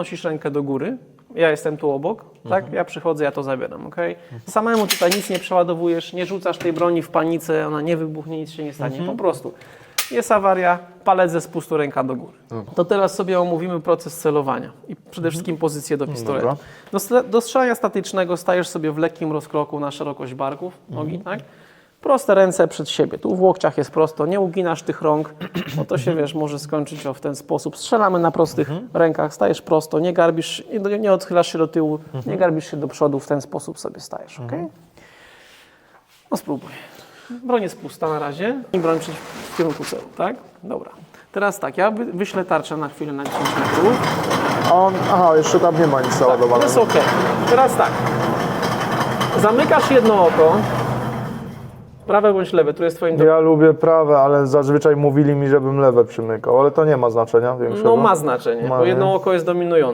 Nosisz rękę do góry, ja jestem tu obok, tak? Ja przychodzę, ja to zabieram, ok? Samemu tutaj nic nie przeładowujesz, nie rzucasz tej broni w panice, ona nie wybuchnie, nic się nie stanie, po prostu. Jest awaria, palec ze spustu, ręka do góry. To teraz sobie omówimy proces celowania i przede wszystkim pozycję do pistoletu. Dobra. Do, do strzelania statycznego stajesz sobie w lekkim rozkroku na szerokość barków, nogi, tak? Proste ręce przed siebie. Tu w łokciach jest prosto, nie uginasz tych rąk, bo to się, wiesz, może skończyć o w ten sposób. Strzelamy na prostych rękach, stajesz prosto, nie garbisz, nie, nie odchylasz się do tyłu, nie garbisz się do przodu, w ten sposób sobie stajesz, ok? No spróbuj. Broń jest pusta na razie i broń przeciw, w kierunku celu, tak? Dobra. Teraz tak, ja wy- wyślę tarczę na chwilę na 10 metrów. On, aha, jeszcze tam nie ma nic To załadowanego. jest ok. Teraz tak. Zamykasz jedno oko. Prawe bądź lewe, tu jest twoim. Ja lubię prawe, ale zazwyczaj mówili mi, żebym lewe przymykał, ale to nie ma znaczenia większego. No ma znaczenie, Ma, bo nie? jedno oko jest dominujące.